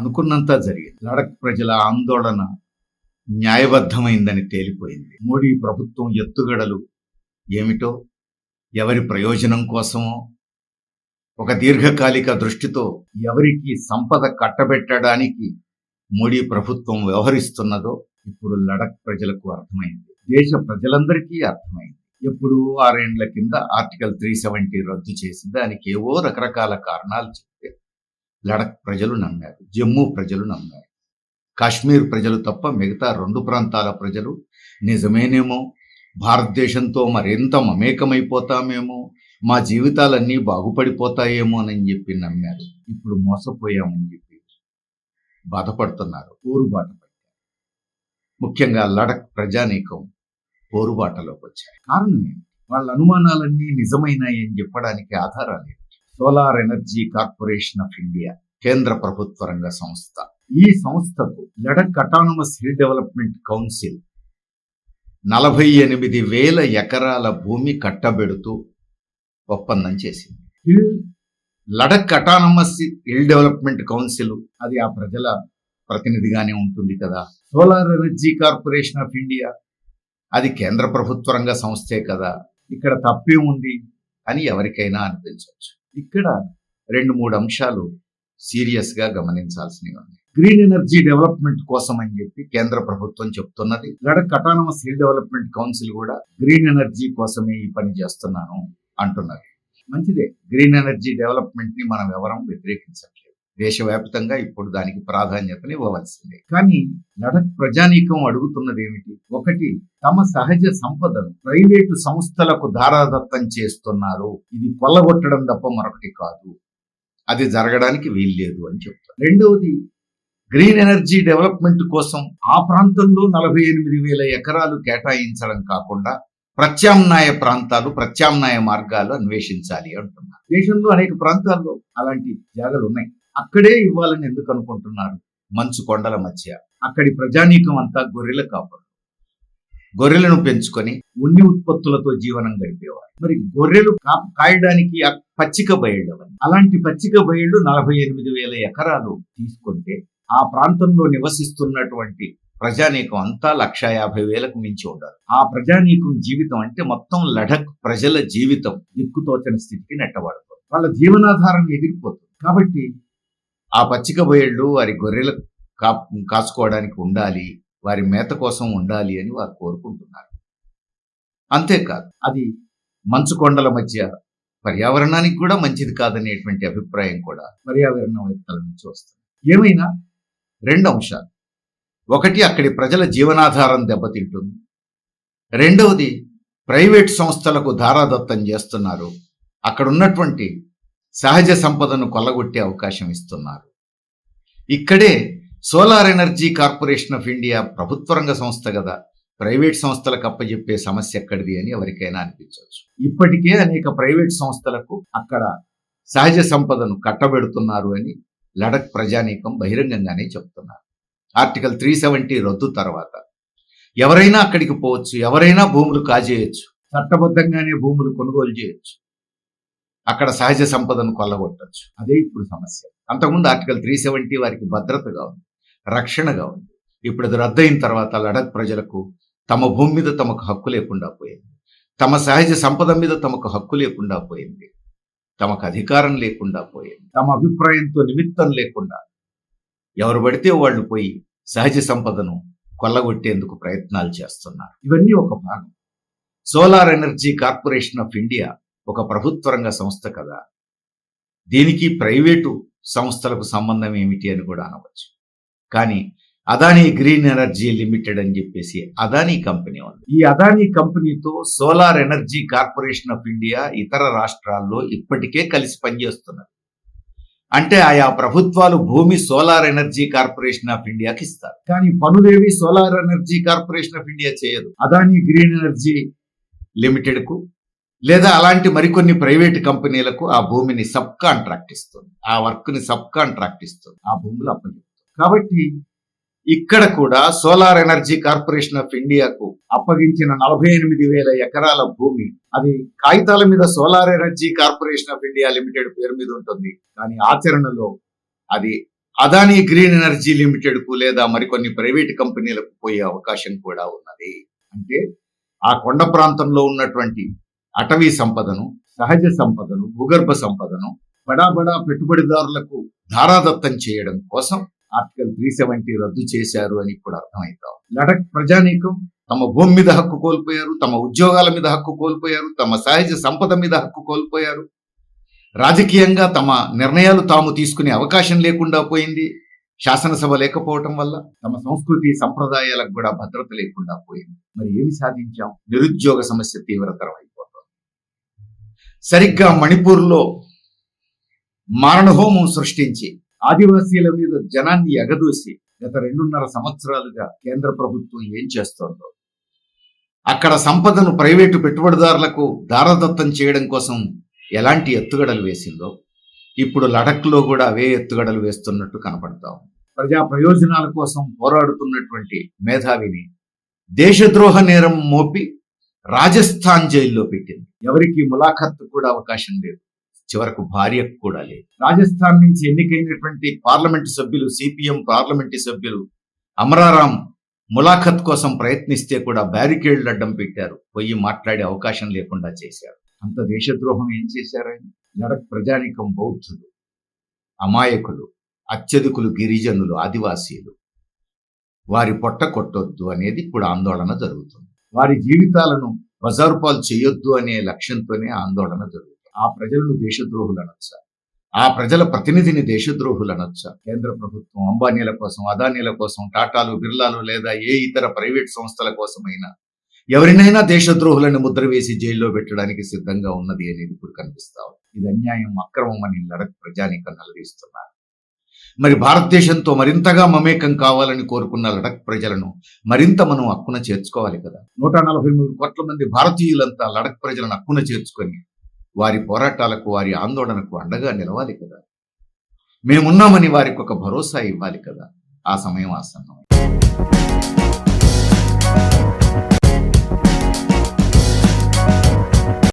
అనుకున్నంత జరిగింది. లడక్ ప్రజల ఆందోళన న్యాయబద్ధమైందని తేలిపోయింది. మోడీ ప్రభుత్వం ఎత్తుగడలు ఏమిటో ఎవరి ప్రయోజనం కోసమో ఒక దీర్ఘకాలిక దృష్టితో ఎవరికి సంపద కట్టబెట్టడానికి మోడీ ప్రభుత్వం వ్యవహరిస్తున్నదో ఇప్పుడు లడక్ ప్రజలకు అర్థమైంది. దేశ ప్రజలందరికీ అర్థమైంది. ఎప్పుడు ఆరేండ్ల కింద ఆర్టికల్ త్రీ సెవెంటీ రద్దు చేసి దానికి ఏవో రకరకాల కారణాలు లడక్ ప్రజలు నమ్మారు జమ్మూ ప్రజలు నమ్మారు. కాశ్మీర్ ప్రజలు తప్ప మిగతా రెండు ప్రాంతాల ప్రజలు నిజమేనేమో? భారతదేశంతో మరింత మమేకమైపోతామేమో? మా జీవితాలన్నీ బాగుపడిపోతాయేమోనని చెప్పి నమ్మారు. ఇప్పుడు మోసపోయామని చెప్పి బాధపడుతున్నారు పోరుబాట పట్టారు ముఖ్యంగా లడక్ ప్రజానీకం పోరుబాటలోకి వచ్చారు కారణం ఏంటి వాళ్ళ అనుమానాలన్నీ నిజమైనాయని చెప్పడానికి ఆధారాలు solar energy corporation of India కేంద్ర ప్రభుత్వ రంగ సంస్థ. ఈ సంస్థకు Ladakh autonomous hill development council నలభై ఎనిమిది వేల ఎకరాల భూమి కట్టబెడుతూ ఒప్పందం చేసింది. Hill Ladakh autonomous hill development council అది ఆ ప్రజల ప్రతినిధిగానే ఉంటుంది కదా. Solar energy corporation of India అది కేంద్ర ప్రభుత్వ రంగ సంస్థే కదా. ఇక్కడ తప్పే ఉంది అని ఎవరికైనా అనిపించవచ్చు. ఇక్కడ రెండు మూడు అంశాలు సీరియస్గా గమనించాల్సినవి ఉన్నాయి. గ్రీన్ ఎనర్జీ డెవలప్మెంట్ కోసం అని చెప్పి కేంద్ర ప్రభుత్వం చెప్తున్నది. Ladakh autonomous hill development council కూడా గ్రీన్ ఎనర్జీ కోసమే ఈ పని చేస్తున్నాను అంటున్నారు మంచిదే. గ్రీన్ ఎనర్జీ డెవలప్మెంట్ని మనం ఎవరం వ్యతిరేకించట్లేదు. దేశవ్యాప్తంగా ఇప్పుడు దానికి ప్రాధాన్యతని ఇవ్వవలసిందే. కానీ లడక్ ప్రజానీకం అడుగుతున్నది ఏమిటి? ఒకటి తమ సహజ సంపదను ప్రైవేటు సంస్థలకు ధారాదత్తం చేస్తున్నారు. ఇది కొల్లగొట్టడం తప్ప మరొకటి కాదు. అది జరగడానికి వీల్లేదు అని చెప్తారు. రెండవది గ్రీన్ ఎనర్జీ డెవలప్మెంట్ కోసం ఆ ప్రాంతంలో నలభై ఎనిమిది వేల ఎకరాలు కేటాయించడం కాకుండా ప్రత్యామ్నాయ ప్రాంతాలు ప్రత్యామ్నాయ మార్గాలు అన్వేషించాలి అంటున్నారు. దేశంలో అనేక ప్రాంతాల్లో అలాంటి జాగాలు ఉన్నాయి. అక్కడే ఇవ్వాలని ఎందుకు అనుకుంటున్నారు? మంచు కొండల మధ్య. అక్కడి ప్రజానీకం అంతా గొర్రెల కాపరు. గొర్రెలను పెంచుకొని ఉన్ని ఉత్పత్తులతో జీవనం గడిపేవారు. మరి గొర్రెలు కాయడానికి పచ్చిక బయళ్ళవని అలాంటి పచ్చిక బయళ్ళు నలభై ఎనిమిది వేల ఎకరాలు తీసుకుంటే ఆ ప్రాంతంలో నివసిస్తున్నటువంటి ప్రజానీకం అంతా లక్ష యాభై వేలకు మించి ఉండాలి ఆ ప్రజానీకం జీవితం అంటే మొత్తం లడక్ ప్రజల జీవితం. దిక్కుతోచని స్థితికి నెట్టబడుతుంది వాళ్ళ జీవనాధారం ఎగిరిపోతుంది. కాబట్టి ఆ పచ్చిక బయళ్ళు వారి గొర్రెలు కా కాసుకోవడానికి ఉండాలి వారి మేత కోసం ఉండాలి అని వారు కోరుకుంటున్నారు. అంతేకాదు అది మంచు కొండల మధ్య పర్యావరణానికి కూడా మంచిది కాదనేటువంటి అభిప్రాయం కూడా పర్యావరణవేత్తల నుంచి వస్తుంది. ఏమైనా? రెండు అంశాలు. ఒకటి అక్కడి ప్రజల జీవనాధారం దెబ్బతింటుంది. రెండవది ప్రైవేట్ సంస్థలకు ధారాదత్తం చేస్తున్నారు. అక్కడ ఉన్నటువంటి సహజ సంపదను కొల్లగొట్టే అవకాశం ఇస్తున్నారు. ఇక్కడే solar energy corporation of India ప్రభుత్వ రంగ సంస్థ కదా. ప్రైవేట్ సంస్థలకు అప్పచెప్పే సమస్య ఎక్కడిది అని ఎవరికైనా అనిపించవచ్చు. ఇప్పటికే అనేక ప్రైవేట్ సంస్థలకు అక్కడ సహజ సంపదను కట్టబెడుతున్నారు అని లడక్ ప్రజానీకం బహిరంగంగానే చెప్తున్నారు. ఆర్టికల్ త్రీ సెవెంటీ రద్దు తర్వాత ఎవరైనా అక్కడికి పోవచ్చు ఎవరైనా భూములు కాజేయచ్చు చట్టబద్ధంగానే భూములు కొనుగోలు చేయొచ్చు. అక్కడ సహజ సంపదను కొల్లగొట్టచ్చు. అదే ఇప్పుడు సమస్య. అంతకుముందు ఆర్టికల్ త్రీ సెవెంటీ వారికి భద్రతగా ఉంది రక్షణగా ఉంది. ఇప్పుడు అది రద్దయిన తర్వాత లడక్ ప్రజలకు తమ భూమి మీద తమకు హక్కు లేకుండా పోయింది. తమ సహజ సంపద మీద తమకు హక్కు లేకుండా పోయింది. తమకు అధికారం లేకుండా పోయింది. తమ అభిప్రాయంతో నిమిత్తం లేకుండా ఎవరు పడితే వాళ్ళు పోయి సహజ సంపదను కొల్లగొట్టేందుకు ప్రయత్నాలు చేస్తున్నారు. ఇవన్నీ ఒక భాగం. Solar energy corporation of India ఒక ప్రభుత్వ రంగ సంస్థ కదా. దీనికి ప్రైవేటు సంస్థలకు సంబంధం ఏమిటి అని కూడా అనవచ్చు. కానీ అదానీ గ్రీన్ ఎనర్జీ లిమిటెడ్ అని చెప్పేసి అదానీ కంపెనీ ఉంది. ఈ అదానీ కంపెనీతో solar energy corporation of India ఇతర రాష్ట్రాల్లో ఇప్పటికే కలిసి పనిచేస్తున్నారు అంటే ఆయా ప్రభుత్వాలు భూమి సోలార్ ఎనర్జీ కార్పొరేషన్ ఆఫ్ ఇండియాకి ఇస్తారు. కానీ పనులేవి solar energy corporation of India చేయదు. అదానీ గ్రీన్ ఎనర్జీ లిమిటెడ్కు లేదా అలాంటి మరికొన్ని ప్రైవేట్ కంపెనీలకు ఆ భూమిని సబ్ కాంట్రాక్ట్ ఇస్తుంది. ఆ వర్క్ని సబ్ కాంట్రాక్ట్ ఇస్తుంది. ఆ భూములు అప్పగిస్తుంది కాబట్టి ఇక్కడ కూడా సోలార్ ఎనర్జీ కార్పొరేషన్ ఆఫ్ ఇండియాకు అప్పగించిన నలభై ఎనిమిది వేల ఎకరాల భూమి అది కాగితాల మీద solar energy corporation of India limited పేరు మీద ఉంటుంది. కానీ ఆచరణలో అది అదానీ గ్రీన్ ఎనర్జీ లిమిటెడ్కు లేదా మరికొన్ని ప్రైవేట్ కంపెనీలకు పోయే అవకాశం కూడా ఉన్నది. అంటే ఆ కొండ ప్రాంతంలో ఉన్నటువంటి అటవీ సంపదను సహజ సంపదను భూగర్భ సంపదను బడా బడా పెట్టుబడిదారులకు ధారాదత్తం చేయడం కోసం ఆర్టికల్ త్రీ సెవెంటీ రద్దు చేశారు అని ఇప్పుడు అర్థమవుతాం లడక్ ప్రజానీకం తమ భూమి మీద హక్కు కోల్పోయారు తమ ఉద్యోగాల మీద హక్కు కోల్పోయారు తమ సహజ సంపద మీద హక్కు కోల్పోయారు. రాజకీయంగా తమ నిర్ణయాలు తాము తీసుకునే అవకాశం లేకుండా పోయింది. శాసనసభ లేకపోవటం వల్ల తమ సంస్కృతి సంప్రదాయాలకు కూడా భద్రత లేకుండా పోయింది. మరి ఏమి సాధించాం? నిరుద్యోగ సమస్య తీవ్రతరం సరిగ్గా మణిపూర్లో మారణహోమం సృష్టించి ఆదివాసీల మీద జనాన్ని ఎగదూసి గత రెండున్నర సంవత్సరాలుగా కేంద్ర ప్రభుత్వం ఏం చేస్తోందో అక్కడ సంపదను ప్రైవేటు పెట్టుబడిదారులకు దారదత్తం చేయడం కోసం ఎలాంటి ఎత్తుగడలు వేసిందో ఇప్పుడు లడఖ్లో కూడా అవే ఎత్తుగడలు వేస్తున్నట్టు కనపడతాం ప్రజా ప్రయోజనాల కోసం పోరాడుతున్నటువంటి మేధావిని దేశద్రోహ నేరం మోపి రాజస్థాన్ జైల్లో పెట్టింది. ఎవరికి ములాఖత్తు కూడా అవకాశం లేదు. చివరకు భార్యకు కూడా లేదు. రాజస్థాన్ నుంచి ఎన్నికైనటువంటి పార్లమెంటు సభ్యులు సిపిఎం పార్లమెంటు సభ్యులు అమరారాం ములాఖత్ కోసం ప్రయత్నిస్తే కూడా బ్యారికేడ్లు అడ్డం పెట్టారు. పోయి మాట్లాడే అవకాశం లేకుండా చేశారు. అంత దేశద్రోహం ఏం చేశారు ఆయన? లడక్ ప్రజానికం బౌద్ధులు అమాయకులు అత్యధికులు గిరిజనులు ఆదివాసీలు. వారి పొట్ట కొట్టొద్దు అనేది ఇప్పుడు ఆందోళన జరుగుతుంది. వారి జీవితాలను బజారు పాలు చేయొద్దు అనే లక్ష్యంతోనే ఆందోళన జరుగుతుంది. ఆ ప్రజలను దేశద్రోహులు అనొచ్చా ఆ ప్రజల ప్రతినిధిని దేశద్రోహులు అనొచ్చా కేంద్ర ప్రభుత్వం అంబానీల కోసం అదానీల కోసం టాటాలు బిర్లాలు లేదా ఏ ఇతర ప్రైవేట్ సంస్థల కోసమైనా ఎవరినైనా దేశద్రోహులను ముద్ర వేసి జైల్లో పెట్టడానికి సిద్ధంగా ఉన్నది అనేది ఇప్పుడు కనిపిస్తా ఇది అన్యాయం అక్రమం అని లడక్ ప్రజానికం నిలదీస్తున్నారు. మరి భారతదేశంతో మరింతగా మమేకం కావాలని కోరుకున్న లడక్ ప్రజలను మరింత మనం హక్కున చేర్చుకోవాలి కదా. నూట నలభై మూడు కోట్ల మంది భారతీయులంతా లడక్ ప్రజలను హక్కున చేర్చుకొని వారి పోరాటాలకు వారి ఆందోళనకు అండగా నిలవాలి కదా. మేమున్నామని వారికి ఒక భరోసా ఇవ్వాలి కదా. ఆ సమయం ఆసన్నం